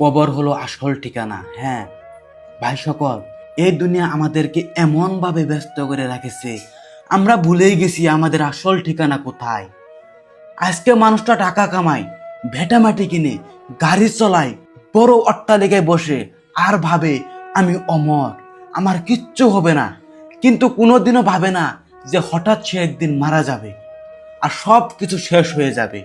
কবর হলো আসল ঠিকানা হ্যাঁ। ভাই সকল, এই দুনিয়া আমাদেরকে এমনভাবে ব্যস্ত করে রাখেছে। আমরা ভুলেই গেছি আমাদের আসল ঠিকানা কোথায়। আজকে মানুষটা টাকা কামায় ভেটামাটি কিনে, গাড়ি চলায়, বড় অট্টালিকায় বসে, আর ভাবে, আমি অমর, আমার কিচ্ছু হবে না। কিন্তু কোনোদিনও ভাবে না যে হঠাৎ সে একদিন মারা যাবে, আর সব কিছু শেষ হয়ে যাবে।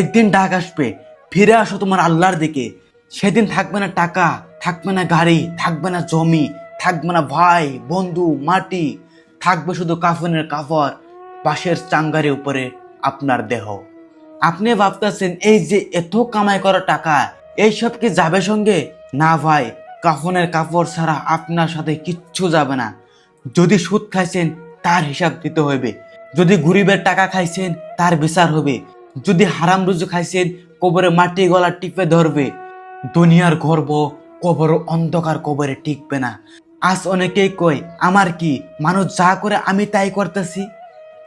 একদিন ডাক আসবে, ফিরে আসো তোমার আল্লাহর দিকে। সেদিন থাকবে না টাকা, থাকবে না গাড়ি, থাকবে না জমি, থাকবে না ভাই, বন্ধু, মাটি, থাকবে শুধু কাফনের কাপড় পাশের চাঙ্গারের উপরে আপনার দেহ। আপনি ভাবতেছেন, এই যে এত কামাই করা টাকা, এইসব কি যাবে সঙ্গে? না ভাই, কাফনের কাপড় ছাড়া আপনার সাথে কিচ্ছু যাবে না। যদি সুদ খাইছেন, তার হিসাব দিতে হবে যদি গরিবের টাকা খাইছেন, তার বিচার হবে যদি হারাম রুজু খাইছেন, কবরে মাটি গলা টিপে ধরবে। দুনিয়ার গর্ব কবর অন্ধকার কবরে টিকবে না। আজ অনেকেই কয়, আমার কি মানুষ যা করে আমি তাই করতেছি?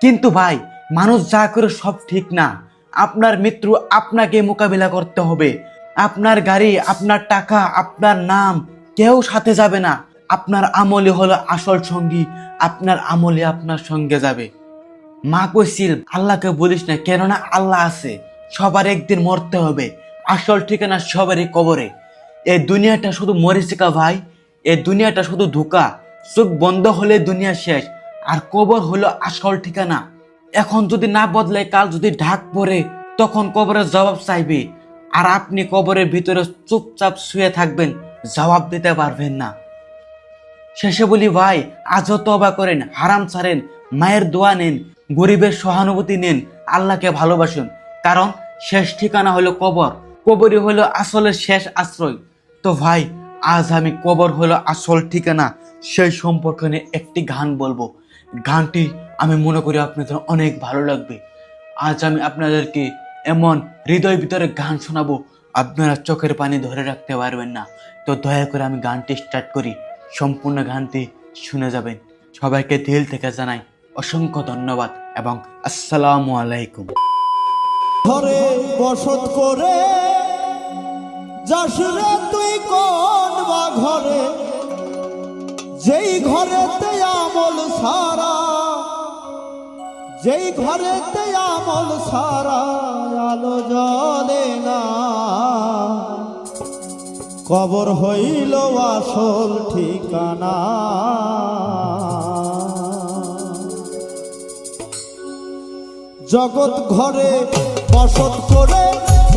কিন্তু ভাই, মানুষ যা করে সব ঠিক না। আপনার মৃত্যু আপনাকে মোকাবিলা করতে হবে। আপনার গাড়ি, আপনার টাকা, আপনার নাম কেউ সাথে যাবে না। আপনার আমলে হলো আসল সঙ্গী, আপনার আমলে আপনার সঙ্গে যাবে। মা কইছিল, আল্লাহকে বলিস না, কেননা আল্লাহ আছে। সবার একদিন মরতে হবে। আসল ঠিকানা সবারই কবরে। এই দুনিয়াটা শুধু মরিচিকা ভাই, এই দুনিয়াটা শুধু ধোকা। চোখ বন্ধ হলে দুনিয়া শেষ, আর কবর হলো আসল ঠিকানা। এখন যদি না বদলায়, কাল যদি ঢাক পড়ে, তখন কবরের জবাব চাইবে। আর আপনি কবরের ভিতরে চুপচাপ শুয়ে থাকবেন, জবাব দিতে পারবেন না। শেষে বলি, ভাই, আজও তবা করেন, হারাম ছাড়েন, মায়ের দোয়া নেন, গরিবের সহানুভূতি নেন, আল্লাহকে ভালোবাসুন। কারণ শেষ ঠিকানা হলো কবর। কবরই হলো আসলের শেষ আশ্রয়। তো ভাই, আজ আমি কবর হলো আসল ঠিকানা। সেই সম্পর্কে নিয়ে একটি গান বলব। গানটি আমি মনে করি আপনাদের অনেক ভালো লাগবে। আজ আমি আপনাদেরকে এমন হৃদয় ভিতরে গান শোনাবো, আপনারা চোখের পানি ধরে রাখতে পারবেন না। তো দয়া করে আমি গানটি স্টার্ট করি। সম্পূর্ণ গানটি শুনে যাবেন। সবাইকে দিল থেকে জানাই অসংখ্য ধন্যবাদ এবং আসসালামু আলাইকুম। ঘরে বসত করে যাস রে তুই কোন বা ঘরে? যেই ঘরেতে আমল সারা, যেই ঘরেতে আমল সারা, আলো জলে না। কবর হইল আসল ঠিকানা। জগৎ ঘরে বসত করে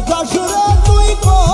যশোরে তুই কোনা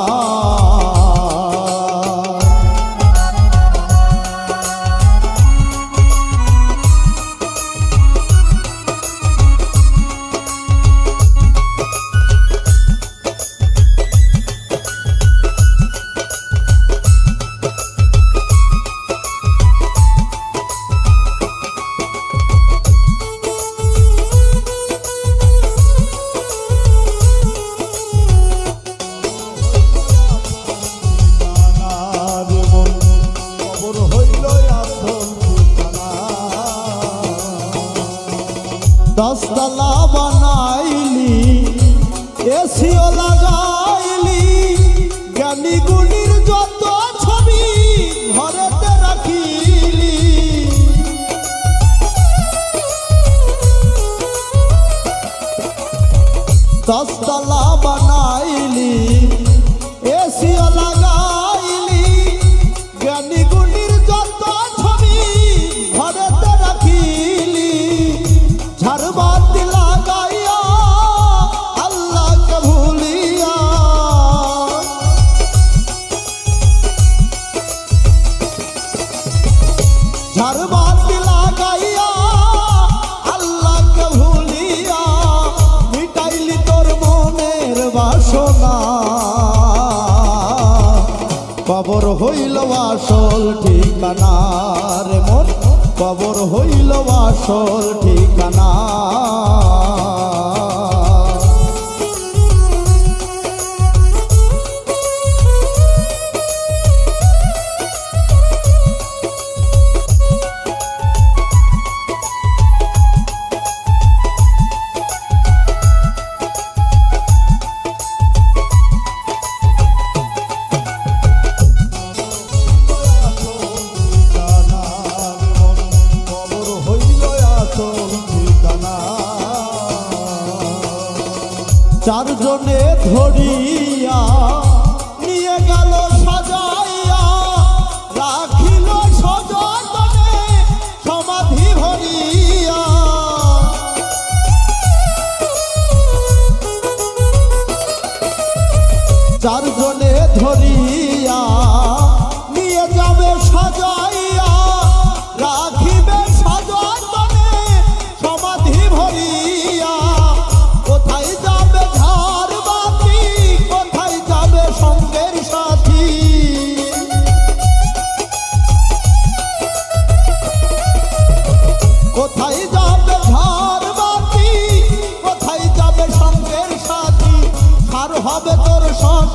দশতলা বানাইলি এসিও লাগাইলি জ্ঞানী গুণীর যত ছবি ঘরেতে রাখিলি। দশতলা বানাইলি এসিও লাগাইলি ঝাড়বাতি লাগাইয়া আল্লাহকে ভুলিয়া মিটাইলি তোর মনের বাসনা। কবর হইল আসল ঠিকানা রে মন কবর হইল আসল ঠিকানা। চারজনে ধরিয়া নিয়ে গেল সাজাইয়া রাখিল সজনে সমাধি ভরিয়া। চারজনে ধরিয়া নিয়ে যাবে সাজাইয়া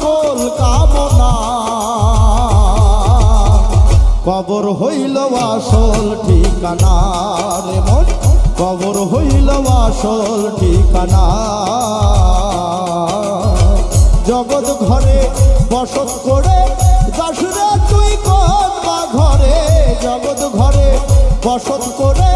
সকল কামনা। কবর হইল আসল ঠিকানা রে মন। কবর হইল আসল ঠিকানা। জগৎ ঘরে বসত করে যশোরে তুই বা ঘরে। জগৎ ঘরে বসত করে